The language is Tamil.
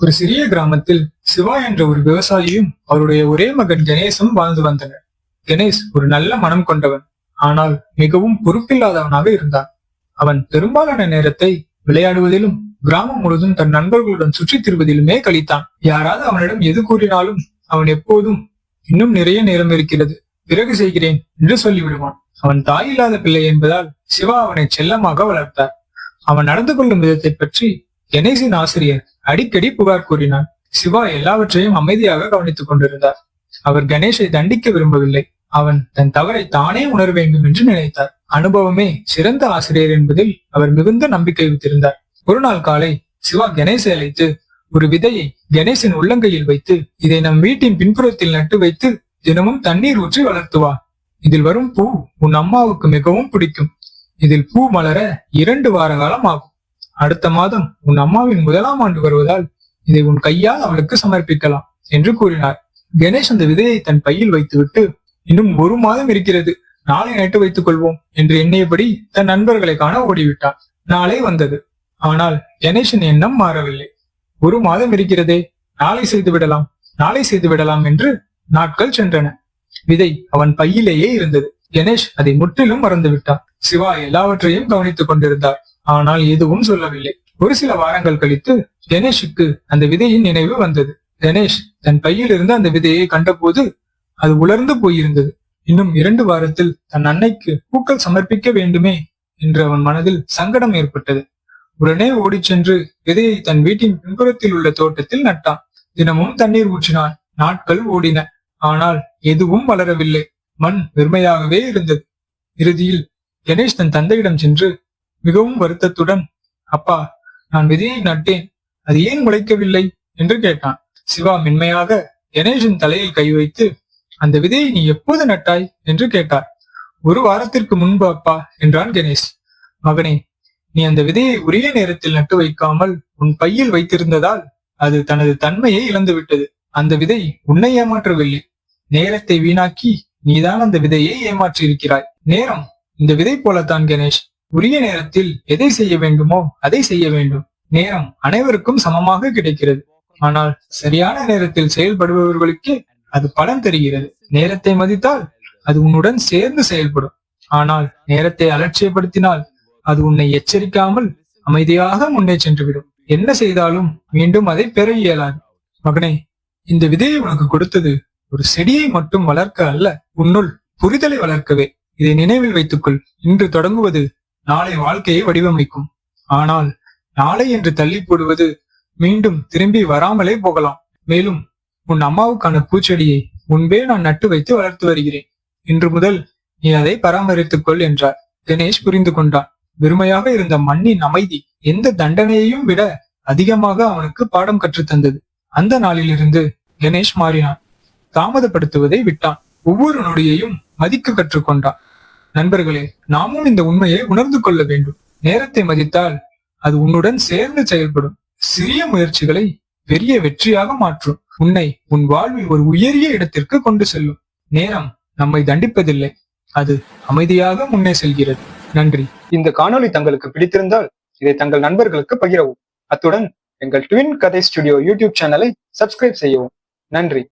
ஒரு சிறிய கிராமத்தில் சிவா என்ற ஒரு விவசாயியும் அவருடைய ஒரே மகன் கணேசும் வாழ்ந்து வந்தனர். கணேஷ் ஒரு நல்ல மனம் கொண்டவன். ஆனால் மிகவும் பொறுப்பில்லாதவனாக இருந்தான். அவன் பெரும்பாலான நேரத்தை விளையாடுவதிலும் கிராமம் முழுதும் தன் நண்பர்களுடன் சுற்றித் திருவதிலுமே கழித்தான். யாராவது அவனிடம் எது கூறினாலும் அவன் எப்போதும் இன்னும் நிறைய நேரம் இருக்கிறது. பிறகு செய்கிறேன் என்று சொல்லிவிடுவான். அவன் தாய் இல்லாத பிள்ளை என்பதால் சிவா அவனை செல்லமாக வளர்த்தார். அவன் நடந்து கொள்ளும் விதத்தை பற்றி கணேசின் ஆசிரியர் அடிக்கடி புகார் கூறினார் சிவா எல்லாவற்றையும் அமைதியாக கவனித்துக் கொண்டிருந்தார். அவர் கணேஷை தண்டிக்க விரும்பவில்லை. அவன் தன் தவறை தானே உணர வேண்டும் என்று நினைத்தார். அனுபவமே சிறந்த ஆசிரியர் என்பதில் அவர் மிகுந்த நம்பிக்கை வைத்திருந்தார். ஒரு நாள் காலை சிவா கணேசை அழைத்து ஒரு விதையை கணேசன் உள்ளங்கையில் வைத்து இதை நம் வீட்டின் பின்புறத்தில் நட்டு வைத்து தினமும் தண்ணீர் ஊற்றி வளர்த்து வா. இதில் வரும் பூ உன் அம்மாவுக்கு மிகவும் பிடிக்கும். இதில் பூ மலர இரண்டு வார காலம் ஆகும். அடுத்த மாதம் உன் அம்மாவின் முதலாம் ஆண்டு வருவதால் இதை உன் கையால் அவளுக்கு சமர்ப்பிக்கலாம் என்று கூறினார். கணேஷ் அந்த விதையை தன் பையில் வைத்துவிட்டு இன்னும் ஒரு மாதம் இருக்கிறது. நாளை நட்டு வைத்துக் கொள்வோம் என்று எண்ணியபடி தன் நண்பர்களை காண ஓடிவிட்டான் நாளை வந்தது. ஆனால் கணேஷின் எண்ணம் மாறவில்லை. ஒரு மாதம் இருக்கிறதே. நாளை செய்து விடலாம். நாளை செய்து விடலாம் என்று நாட்கள் சென்றன. விதை அவன் பையிலேயே இருந்தது. கணேஷ் அதை முற்றிலும் மறந்துவிட்டான் சிவா எல்லாவற்றையும் கவனித்துக் கொண்டிருந்தார். ஆனால் எதுவும் சொல்லவில்லை. ஒரு சில வாரங்கள் கழித்து கணேஷுக்கு அந்த விதையின் நினைவு வந்தது. கணேஷ் தன் பையில் இருந்து அந்த விதையை கண்டபோது அது உலர்ந்து போயிருந்தது. இன்னும் இரண்டு வாரத்தில் தன் அன்னைக்கு பூக்கள் சமர்ப்பிக்க வேண்டுமே என்று அவன் மனதில் சங்கடம் ஏற்பட்டது. உடனே ஓடிச் சென்று விதையை தன் வீட்டின் பின்புறத்தில் உள்ள தோட்டத்தில் நட்டான். தினமும் தண்ணீர் ஊற்றினான். நாட்கள் ஓடின. ஆனால் எதுவும் வளரவில்லை. மண் வெறுமையாகவே இருந்தது. இறுதியில் கணேஷ் தன் தந்தையிடம் சென்று மிகவும் வருத்தத்துடன் அப்பா நான் விதையை நட்டேன். அது ஏன் முளைக்கவில்லை? என்று கேட்டான். சிவா மென்மையாக கணேஷின் தலையில் கை வைத்து அந்த விதையை நீ எப்போது நட்டாய்? என்று கேட்டார். ஒரு வாரத்திற்கு முன்பு அப்பா என்றான் கணேஷ். மகனே நீ அந்த விதையை உரிய நேரத்தில் நட்டு வைக்காமல் உன் பையில் வைத்திருந்ததால் அது தனது தன்மையை இழந்துவிட்டது. அந்த விதை உன்னை ஏமாற்றவில்லை. நேரத்தை வீணாக்கி நீதான் அந்த விதையை ஏமாற்றியிருக்கிறாய். நேரம் இந்த விதை போலத்தான் கணேஷ். உரிய நேரத்தில் எதை செய்ய வேண்டுமோ அதை செய்ய வேண்டும். நேரம் அனைவருக்கும் சமமாக கிடைக்கிறது. ஆனால் சரியான நேரத்தில் செயல்படுபவர்களுக்கே அது பலன் தருகிறது. நேரத்தை மதித்தால் அது உன்னுடன் சேர்ந்து செயல்படும். ஆனால் நேரத்தை அலட்சியப்படுத்தினால் அது உன்னை எச்சரிக்காமல் அமைதியாக முன்னே சென்றுவிடும். என்ன செய்தாலும் மீண்டும் அதை பெற இயலாது. மகனே இந்த விதையை உனக்கு கொடுத்தது ஒரு செடியை மட்டும் வளர்க்க அல்ல உன்னுள் புரிதலை வளர்க்கவே. இதை நினைவில் வைத்துக்கொள். இன்று தொடங்குவது நாளை வாழ்க்கையை வடிவமைக்கும். ஆனால் நாளை என்று தள்ளி போடுவது மீண்டும் திரும்பி வராமலே போகலாம். மேலும் உன் அம்மாவுக்கான பூச்செடியை முன்பே நான் நட்டு வைத்து வளர்த்து வருகிறேன். இன்று முதல் நீ அதை பராமரித்துக் கொள் என்றார். தினேஷ் புரிந்து கொண்டான். வெறுமையாக இருந்த மண்ணின் அமைதி எந்த தண்டனையையும் விட அதிகமாக அவனுக்கு பாடம் கற்றுத்தந்தது அந்த நாளிலிருந்து கணேஷ் மாறினான். தாமதப்படுத்துவதை விட்டான். ஒவ்வொரு நொடியையும் மதிக்க கற்றுக்கொண்டான் நண்பர்களே நாமும் இந்த உண்மையை உணர்ந்து கொள்ள வேண்டும். நேரத்தை மதித்தால் அது உன்னுடன் சேர்ந்து செயல்படும். சிறிய முயற்சிகளை பெரிய வெற்றியாக மாற்றும். உன்னை உன் வாழ்வில் ஒரு உயரிய இடத்திற்கு கொண்டு செல்லும். நேரம் நம்மை தண்டிப்பதில்லை. அது அமைதியாக முன்னே செல்கிறது. நன்றி. இந்த காணொளி தங்களுக்கு பிடித்திருந்தால் இதை தங்கள் நண்பர்களுக்கு பகிரவும். அத்துடன் எங்கள் ட்வின் கதை ஸ்டுடியோ யூடியூப் சேனலை சப்ஸ்கிரைப் செய்யவும். நன்றி.